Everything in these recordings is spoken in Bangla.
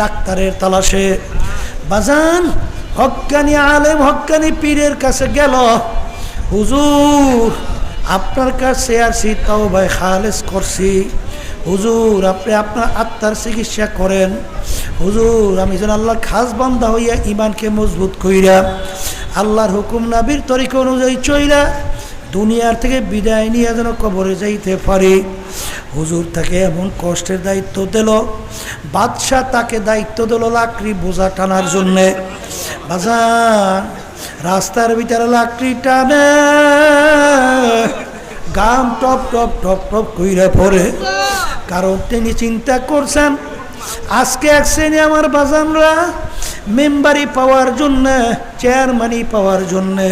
ডাক্তারের তালাশে। বাজান, হকানি আলেম, হকানি পীরের কাছে গেল। হুজুর, আপনার কাছে আসি তাও ভাই খালেস করছি। হুজুর, আপনি আপনার আত্মার চিকিৎসা করেন। হুজুর, আমি যেন আল্লাহর খাস বান্ধা হইয়া ইমানকে মজবুত কইরা, আল্লাহর হুকুম নাবির তরিকা অনুযায়ী চইলা, দুনিয়ার থেকে বিদায় নিয়ে যেন কবরে যাইতে পারি। হুজুর তাকে এমন কষ্টের দায়িত্ব দিল, বাদশাহ তাকে দায়িত্ব দিল লাকড়ি বোঝা টানার জন্যে। বাজান, রাস্তার ভিতরে লাকড়ি টানে, গাম টপ টপ টপ টপ কইরা পড়ে। কারণ তিনি চিন্তা করছেন, আজকে এক শ্রেণি আমার বাজানরা মেম্বারি পাওয়ার জন্য চেয়ারম্যানি পাওয়ার জন্যে।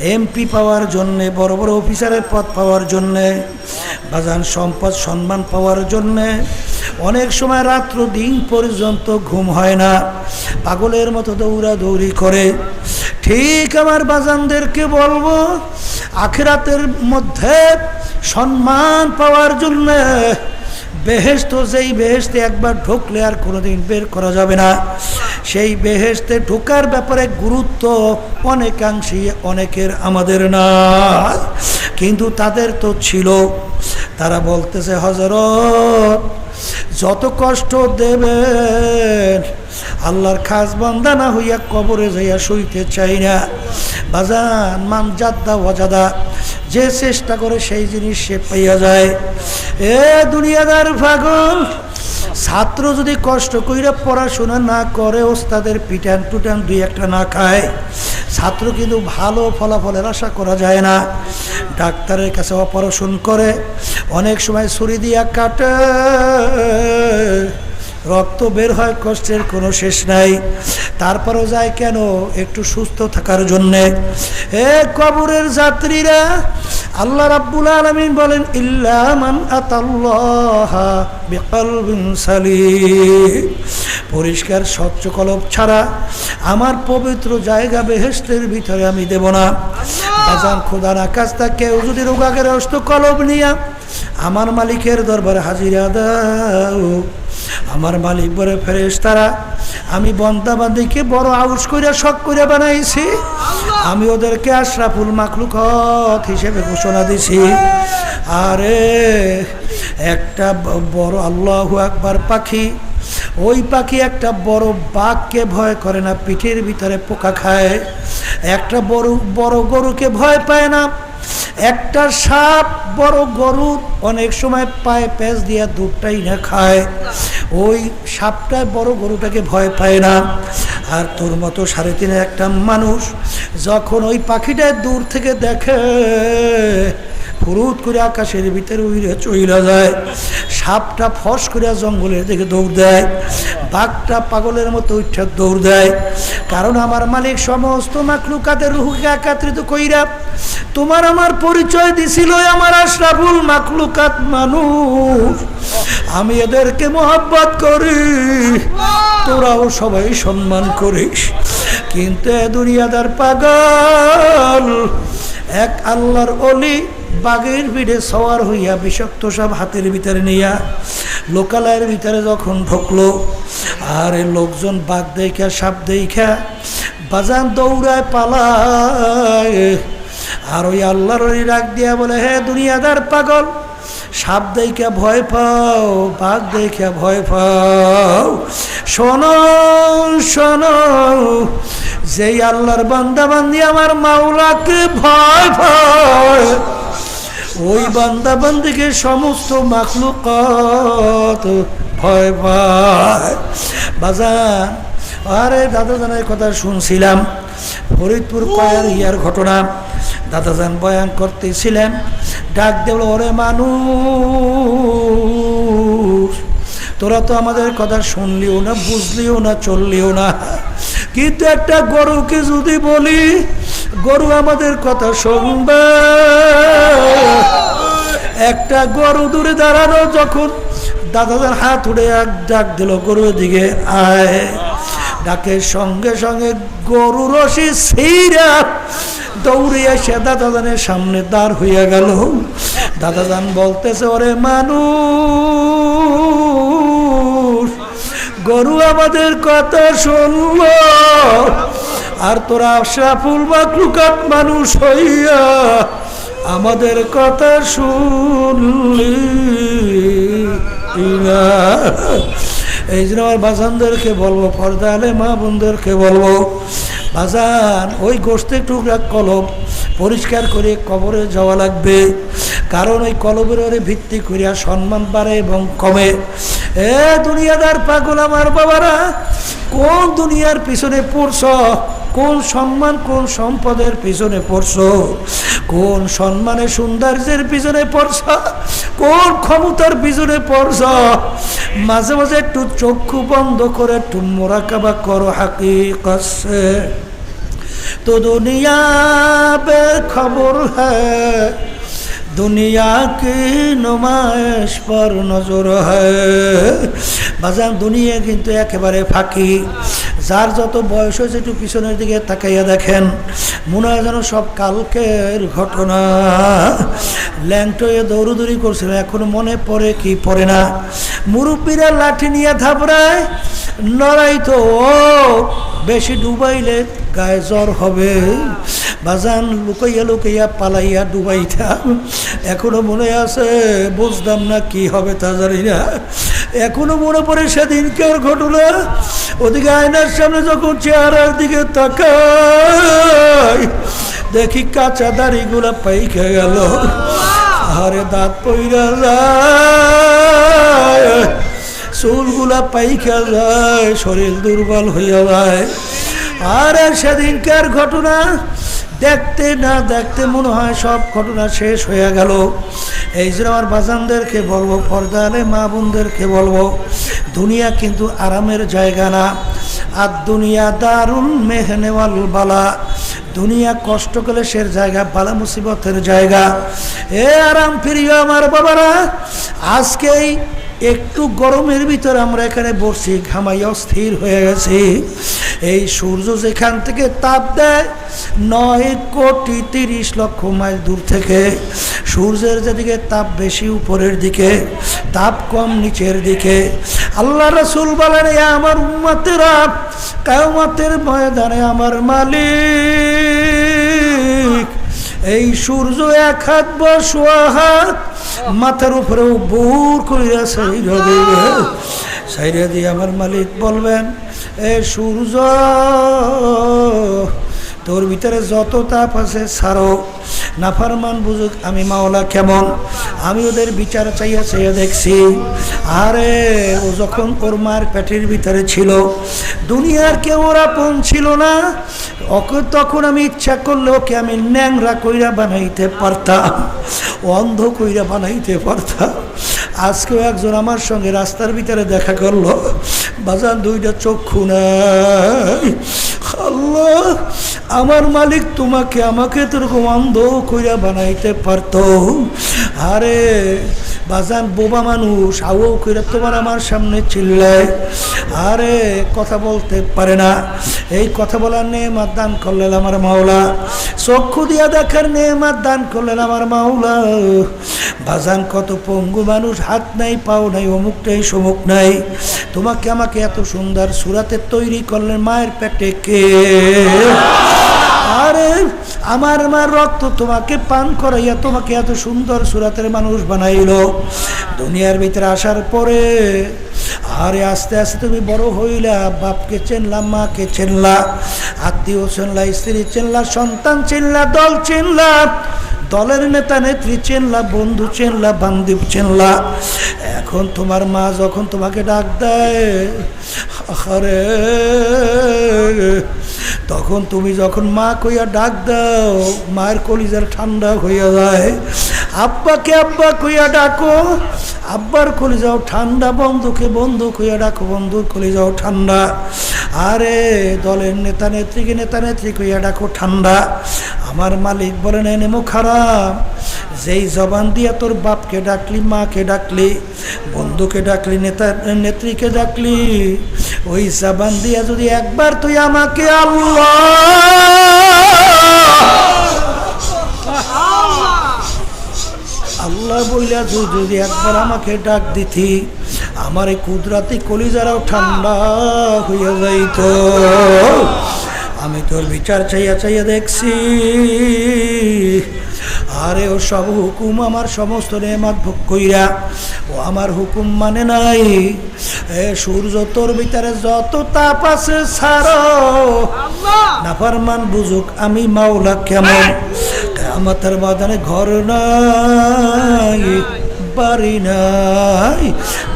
এমপি পাওয়ার জন্যে, বড় বড় অফিসারের পদ পাওয়ার জন্যে, বাজান সম্পদ সম্মান পাওয়ার জন্যে, অনেক সময় রাত্র দিন পর্যন্ত ঘুম হয় না। পাগলের মতো দৌড়া দৌড়ি করে। ঠিক আমার বাজানদেরকে বলব, আখেরাতের মধ্যে সম্মান পাওয়ার জন্যে বেহেস্ত যেই বেহেস্তে একবার ঢুকলে আর কোনোদিন বের করা যাবে না। সেই বেহেস্তে ঢোকার ব্যাপারে গুরুত্ব অনেকাংশে অনেকের আমাদের না। কিন্তু তাদের তো ছিল। তারা বলতেছে হজরত যত কষ্ট দেবেন, আল্লাহর খাস বান্দা না হইয়া কবরে যাইয়া সইতে চাই না। বাজান, মান জাদ্দা ওয়াজাদা যে চেষ্টা করে সেই জিনিস সে পাইয়া যায়। এ দুনিয়াদার পাগল ছাত্র যদি কষ্ট কইরা পড়াশোনা না করে, ওস্তাদের পিটান টুটান দুই একটা না খায়। ছাত্র কিন্তু ভালো ফলাফলের আশা করা যায় না। ডাক্তারের কাছে অপারেশন করে, অনেক সময় ছুরি দিয়া কাটে। রক্ত বের হয়, কষ্টের কোনো শেষ নাই। তারপরেও যায় কেন? একটু সুস্থ থাকার জন্যে। এ কবরের যাত্রীরা আল্লাহ রাব্বুল আলমিন বলেন ইল্লামান পরিষ্কার স্বচ্ছ কলব ছাড়া আমার পবিত্র জায়গা বেহেস্তের ভিতরে আমি দেব না। বাজান খোদার আকাশ তা কেউ যদি রোগাকের অস্ত কলব নিয়া আমার মালিকের দরবারে হাজিরা দাও। আমার মালিক বলে ফেরেস তারা আমি বন্দাবাদিকে বড় আউস করিয়া শখ করিয়া বানাইছি। আমি ওদেরকে আশরাফুল মাখলুকত হিসেবে ঘোষণা দিছি। আরে, একটা বড় আল্লাহ আকবার পাখি, ওই পাখি একটা বড় বাঘকে ভয় করে না, পিঠের ভিতরে পোকা খায়। একটা বড় বড় গরুকে ভয় পায় না। একটা সাপ, বড় গরু, অনেক সময় পায়ে প্যাঁচ দিয়ে দুধটাই না খায়। ওই সাপটা বড় গরুটাকে ভয় পায় না। আর তোর মতো সাড়ে তিনে একটা মানুষ যখন ওই পাখিটা দূর থেকে দেখে ফুরুত করে আকাশের ভিতরে উইরে চইলা যায়। সাপটা ফস করে জঙ্গলের দিকে দৌড় দেয়। বাঘটা পাগলের মতো উঠে দৌড় দেয়। কারণ আমার মালিক সমস্ত মাকলুকাতের রুহুকে একাত্রিত কইরা, তোমার আমার পরিচয় দিছিল আমার আশরাফুল মাকলুকাত মানুষ। আমি এদেরকে মোহাব্বত করি। তোরাও সবাই সম্মান করিস। কিন্তু দুনিয়াদার পাগল, এক আল্লাহর অলি বাঘের ভিড়ে সওয়ার হইয়া বিষাক্ত সব হাতের ভিতরে নিয়া লোকালয়ের ভিতরে যখন ঢুকলো, আর লোকজন বাঘ দেখা সাপ দেখা বাজান দৌড়ায় পালায়। আর ওই আল্লাহর ওই রাগ দিয়া বলে, হে দুনিয়াদার পাগল, সাপ দেখা ভয় পাও, বাঘ দেখা ভয় পাও। শোনো শোনো, যেই আল্লাহর বান্দা বান্দি আমার মাওলাকে ভয় পায় ওই বান্দা বান্দিকে সমস্ত মাখলুকত ভয় পায়। বাজান আরে দাদাজানের কথা শুনছিলাম। ফরিদপুর কয়ার ইয়ার ঘটনা। দাদাজান বয়ান করতেছিলেন ডাক দেবল ওরে মানুষ তোরা তো আমাদের কথা শুনলিও না বুঝলিও না চললিও না। কিন্তু একটা গরুকে যদি বলি গরু আমাদের কথা শুনবে। একটা গরু দূরে দাঁড়ানো যখন দাদাদের হাত উড়ে এক ডাক দিল, গরুর দিকে আয়। ডাকের সঙ্গে সঙ্গে গরু রশি সেইরা দৌড়ে এসে দাদাদানের সামনে দাঁড় হইয়া গেল। দাদাদান বলতেছে, ওরে মানুষ, গরু আমাদের কথা শুনলো আর তোরা আশরাফুল মাকলুকাত মানুষ হইয়া আমাদের কথা শুনলি। এই জন্য আমার বাজানদেরকে বলব পর্দা আলে মা বোনদেরকে বলব, বাজান, ওই গোষ্ঠের টুকরা কলম পরিষ্কার করে কবরে যাওয়া লাগবে। কারণ ওই কলবের ওরে ভিত্তি করিয়া সম্মান বাড়ে এবং কমে। এ দুনিয়াদার পাগল আমার বাবারা, কোন দুনিয়ার পিছনে পড়ছ? কোন সম্মান কোন সম্পদের পিছনে পড়ছ? কোন সম্মানে সৌন্দর্যের পিছনে পড়ছ? কোন ক্ষমতার পিছনে পড়ছ? মাঝে মাঝে একটু চক্ষু বন্ধ করে একটু মোরাকাবা করো হাকি কষে তো দুনিয়া খবর হ্যাঁ দুনিয়া কি নুমাইশ পর নজর হয় বাজান, দুনিয়া কিন্তু একেবারে ফাঁকি। যার যত বয়স হয়েছে, একটু পিছনের দিকে তাকাইয়া দেখেন। মনে হয় যেন সব কালকের ঘটনা। ল্যাংটোয়ে দৌড়দৌড়ি করছিল, এখন মনে পড়ে কি পড়ে না। মুরব্বীরা লাঠি নিয়ে থাপড়ায় লড়াই তো ও, বেশি ডুবাইলে গায়ে জ্বর হবে। বাজান লুকাইয়া লুকাইয়া পালাইয়া ডুবাইতাম। এখনও মনে আছে, বুঝতাম না কি হবে, তা জানি না। এখনও মনে পড়ে সেদিনকার ঘটনা? ওদিকে আয়নার সামনে যখন চেহারার দিকে তাকাই, দেখি কাঁচা দাড়িগুলা পাইকে গেল। আরে দাঁত পইরা যায়, চুলগুলা পাইকা যায়, শরীর দুর্বল হইয়া যায়। আর সেদিনকার ঘটনা দেখতে না দেখতে মনে হয় সব ঘটনা শেষ হয়ে গেল। এই জন্য আমার বাজানদেরকে বলব, পর্দালে মা বোনদেরকে বলব, দুনিয়া কিন্তু আরামের জায়গা না। আর দুনিয়া দারুণ মেহনেওয়াল বালা। দুনিয়া কষ্ট ক্লেশের জায়গা, বালা মুসিবতের জায়গা। এ আরাম প্রিয় আমার বাবারা, আজকেই একটু গরমের ভিতর আমরা এখানে বসছি ঘামাই অস্থির হয়ে গেছি। এই সূর্য যেখান থেকে তাপ দেয়, নয় কোটি তিরিশ লক্ষ মাইল দূর থেকে, সূর্যের যেদিকে তাপ বেশি উপরের দিকে, তাপ কম নিচের দিকে। আল্লাহ রসুল বলেন আমার উম্মাতেরা, কায়মাতের ময়দানে আমার মালিক। এই সূর্য এক হাত বসুয়া হাত মাথার উপরেও বুর করিয়া সাইরা দিবে। সাইরা দিয়ে আমার মালিক বলবেন এ সূর্য, তোর ভিতরে যত তাপ আছে ছাড়ো। নাফারমান বুঝুক আমি মাওলা কেমন। আমি ওদের বিচার চাইয়া চাইয়া দেখছি। আরে, ও যখন ওর মার পেটের ভিতরে ছিল, দুনিয়ার কেউ ওর আপন ছিল না। ওকে তখন আমি ইচ্ছা করলে ওকে আমি ন্যাংরা কইরা বানাইতে পারতাম। অন্ধ কইরা বানাইতে পারতাম। আজকেও একজন আমার সঙ্গে রাস্তার ভিতরে দেখা করল। বাজার দুইটা চক্ষু নাই। আল্লাহ, আমার মালিক তোমাকে আমাকে তোরকম অন্ধ কইরা বানাইতে পারত। আরে বাজান বোবা মানুষ, আও কইরা তোমার আমার সামনে চিল্লায় আরে, কথা বলতে পারে না। এই কথা বলার নেমাত দান করলেন আমার মাওলা। চক্ষু দিয়া দেখার নেমাত দান করলেন আমার মাওলা। বাজান, কত পঙ্গু মানুষ, হাত নাই, পাও নাই, অমুক নাই, সমুক নাই। তোমাকে আমাকে এত সুন্দর সুরাতে তৈরি করলেন মায়ের পেটে কে? আরে আমার মার রক্ত তোমাকে পান করাইয়া তোমাকে এত সুন্দর সুরাতের মানুষ বানাইলো। দুনিয়ার ভিতরে আসার পরে, আরে আস্তে আস্তে তুমি বড় হইলা, বাপকে চেনলা, মাকে চেনলা, আত্মীয় চেনলা, স্ত্রী চেনলা, সন্তান চেনলা, দল চেনলা, দলের নেতা, নেত্রী চেনলা, বন্ধু চেনলা, বান্ধব চেনলা। এখন তোমার মা যখন তোমাকে ডাক দেয় আরে তখন তুমি যখন মা কইয়া ডাক দাও, মায়ের কলিজার ঠান্ডা হইয়া যায়। আব্বাকে আব্বা কইয়া ডাকো, আব্বার কলিজাও ঠান্ডা, বন্ধুকে বন্ধু কইয়া ডাকো, বন্ধুর কলিজাও ঠান্ডা। আরে দলের নেতা নেত্রীকে নেতা নেত্রী কইয়া ডাকো, ঠান্ডা। আমার মালিক বলেন এনেমো খারাপ। যেই জবান দিয়া তোর বাপকে ডাকলি, মাকে ডাকলি, বন্ধুকে ডাকলি, নেতা, নেত্রীকে ডাকলি ওই সাবান দিয়া যদি একবার তুই আমাকে আল্লাহ আল্লাহ বইলা তুই যদি একবার আমাকে ডাক দিতি, আমার এই কুদরাতি কলিজারাও ঠান্ডা হইয়া যাইত। আমি তোর বিচার চাইয়া চাইয়া দেখছি। আরে ও সব হুকুম আমার সমস্ত নেমাত ভোগ কইরা ও আমার হুকুম মানে নাই। এ সূর্য তোর ভিতরে যত তাপ আছে ছাড়ো। নাফারমান বুঝুক আমি মাওলা কেমন। আমাদের বাদানে ঘর নাই বাড়ি নাই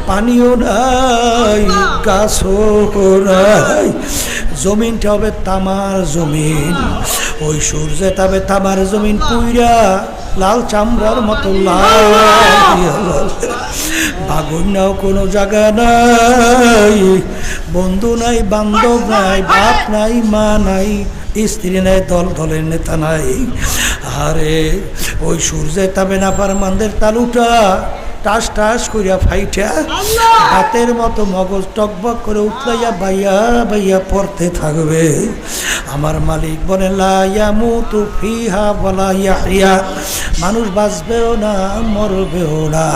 পানিও নাই গাছও নাই। জমিনটা হবে তামার জমিন, ওই সূর্যে তবে তামার জমিন পুইরা লাল চামড়ার মতো লাল। বাগুন নাও কোনো জায়গা নাই, বন্ধু নাই, বান্ধব নাই, বাপ নাই, মা নাই, স্ত্রী নাই, দল দলের নেতা নাই আরে, ওই সূর্যে তাবে না পারমানদের তালুটা টাস টাস করিয়া ফাইটা হাতের মতো মগজ টকবক করে উতলাইয়া বাইয়া বাইয়া পড়তে থাকবে। আমার মালিক বলে লাইয়া মুতু ফিহা বলা ইয়া মানুষ বাঁচবেও না মরবেও না।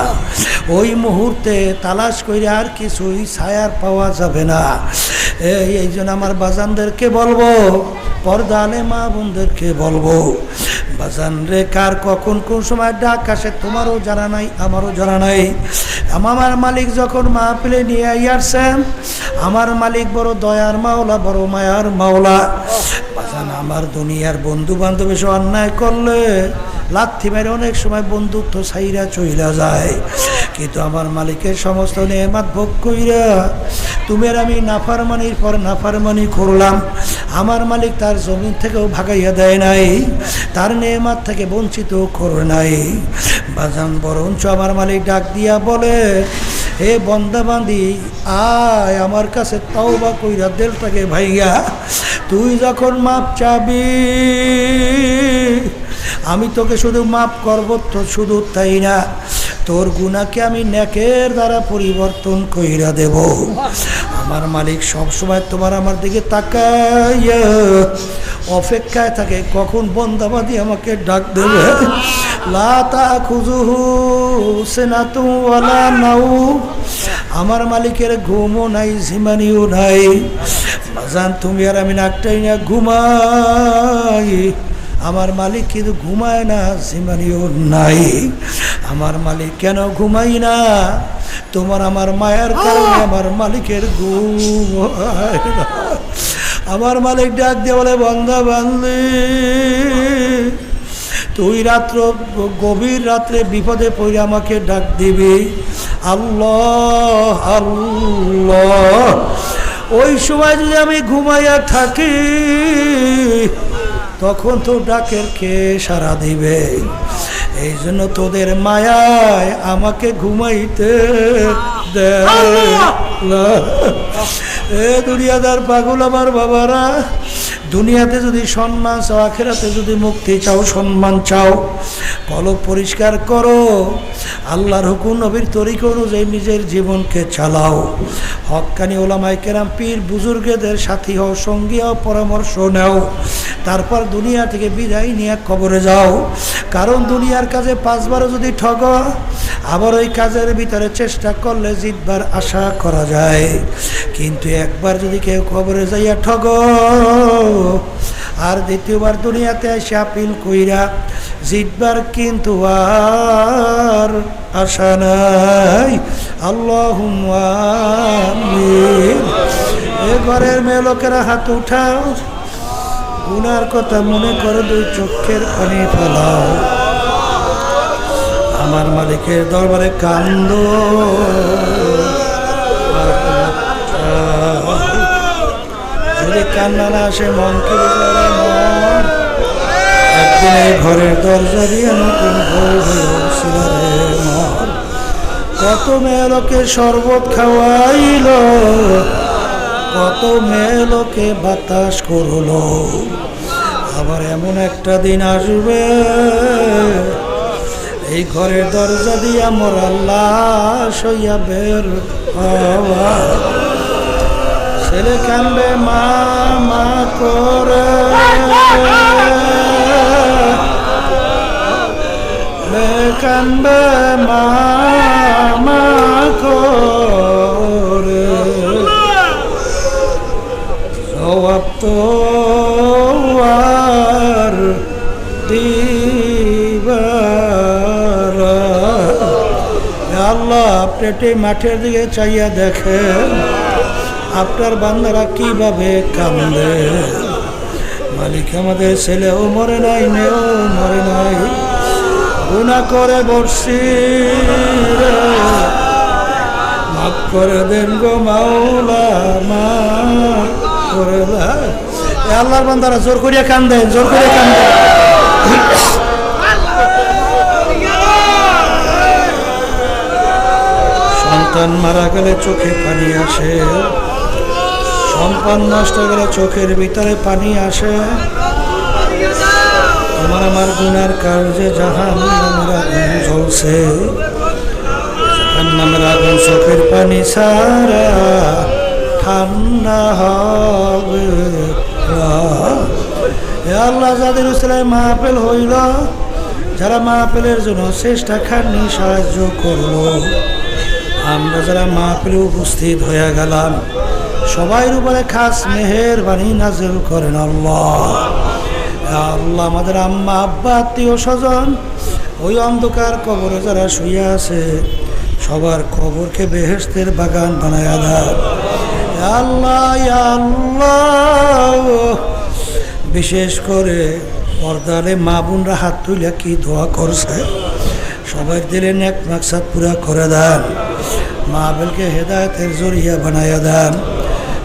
ওই মুহূর্তে তালাশ করে আর কিছুই ছায়ার পাওয়া যাবে না। এই এই জন্য আমার বাজানদেরকে বলব পর্দা আলে মা বোনদেরকে বলব বাজান রে, কার কখন কোন সময় ডাক আসে তোমারও জানা নাই, আমারও জানা নাই। আমার মালিক যখন মাহফিলে নিয়ে আইয়ারছেন আমার মালিক বড় দয়ার মাওলা, বড় মায়ার মাওলা। বাজান, আমার দুনিয়ার বন্ধু বান্ধবী সব অন্যায় করলে লাথি মেরে অনেক সময় বন্ধুত্ব সাইরা চইলা যায়। কিন্তু আমার মালিকের সমস্ত নেমাত ভোগ কইরা তুমের আমি নাফারমানির পর নাফারমানি করলাম। আমার মালিক তার জমিন থেকেও ভাগাইয়া দেয় নাই, তার নেমাত থেকে বঞ্চিত করে নাই। বাজান বরঞ্চ আমার মালিক ডাক দিয়া বলে, হে বন্দাবান্দি আয় আমার কাছে তাও বা কইরা দেলটাকে ভাইয়া। তুই যখন মাপ চাবি আমি তোকে শুধু মাপ করব, তো শুধু তাই না? তোর গুণাকে আমি নেকের দ্বারা পরিবর্তন কইরা দেব। আমার মালিক সবসময় তোমার আমার দিকে তাকাইয়া অপেক্ষায় থাকে, কখন বন্দাবাদি আমাকে ডাক দেবে? লাতা খুজুহু সেনাতু ওয়ালা নাও আমার মালিকের ঘুমও নাই ঝিমানিও নাই। বাজান, তুমি আর আমি নাকটাই না ঘুমাই। আমার মালিক কিন্তু ঘুমায় না সীমানিও নাই। আমার মালিক কেন ঘুমাই না? তোমার আমার মায়ের কারণে আমার মালিকের ঘুম আমার মালিক ডাক দিয়ে বলে বন্ধা বান্ধি তুই রাত্র গভীর রাত্রে বিপদে পড়ে আমাকে ডাক দিবি। আল্লাহ আল্লাহ ওই সময় যদি আমি ঘুমাইয়া থাকি তখন তো ডাকের কে সারা দিবে এই জন্য তোদের মায়ায় আমাকে ঘুমাইতে। এ দুনিয়াদার পাগল আমার বাবারা দুনিয়াতে যদি সম্মান চাও, আখেরাতে যদি মুক্তি চাও, সম্মান চাও, কলব পরিষ্কার করো। আল্লাহর হুকুম নবীর তরিক অনুযায়ী নিজের জীবনকে চালাও। হকানি ওলামাই কেরাম, পীর বুজুর্গদের সাথী হও, সঙ্গী হও, পরামর্শ নেও। তারপর দুনিয়া থেকে বিদায় নিয়ে কবরে যাও। কারণ দুনিয়ার কাজে পাঁচবারও যদি ঠগ, আবার ওই কাজের ভিতরে চেষ্টা করলে জিতবার আশা করা যায়। কিন্তু একবার যদি কেউ কবরে যাইয়া ঠগ আর দ্বিতীয়বার দুনিয়াতে এসে আপিল কইরা জিতবার কিন্তু আর আশা নাই। আল্লাহ এ ঘরের মেয়ে লোকেরা হাত উঠাও। গুনার কথা মনে করে, দুই চোখের পানি ফেলাও। আমার মালিকের দরবারে কান্দ। যদি কান্না না আসে মনকে মন, একদিন ঘরের দরজা দিয়ে নতুন কত মেয়ে লোকে শরবত খাওয়াইল, কত মেয়ে লোকে বাতাস করল। আবার এমন একটা দিন আসবে, এই ঘরের দরজা দিয়ে আমার আল্লাহ সইয়া বের হওয়া। ছেলে কান্দে মা মা করে। কান্দবে কান্দবে মামা করে। জবাব তো আর দিবার আল্লাহ আপনি মাঠের দিকে চাইয়া দেখেন। আপনার বান্দারা কীভাবে কান্দে মালিক আমাদের ছেলেও মরে নাই, মেয়েও মরে নাই। গুণা করে বসছি রে। মাফ করে দেন গো মাওলা, মাফ করে আল্লাহর বান্দারা জোর করিয়া কান্দে জোর করিয়া কান্দে সন্তান মারা গেলে চোখে পানি আসে। সম্পদ নষ্ট গেলে চোখের ভিতরে পানি আসে। তোমার আমার গুনার কার্যে জাহান নামের আগুন জ্বলছে। আগুন চোখের পানি সারা ঠান্ডা হবে। আল্লাহ যাদের উসলায় মাহফিল হইল, যারা মাহফিলের জন্য চেষ্টা খাটনি সাহায্য করল। আমরা যারা মাহফিলে উপস্থিত হয়ে গেলাম সবাই উপরে খাস মেহের বাণী নাজেল করেন আল্লাহ। আল্লাহ, আমাদের আম্মা, আব্বা, আত্মীয় স্বজন, ওই অন্ধকার কবরে যারা শুয়ে আছে, সবার কবরকে বেহেস্তের বাগান বানায় আধার আল্লাহ আল্লাহ, বিশেষ করে পর্দারে মা বোনরা হাত তুলে কি ধোয়া করছে? সবাই দিলেন এক মাকসাদ পুরা করে দেন মাহবিলকে হেদায়তের জরিয়া বানাইয়া দেন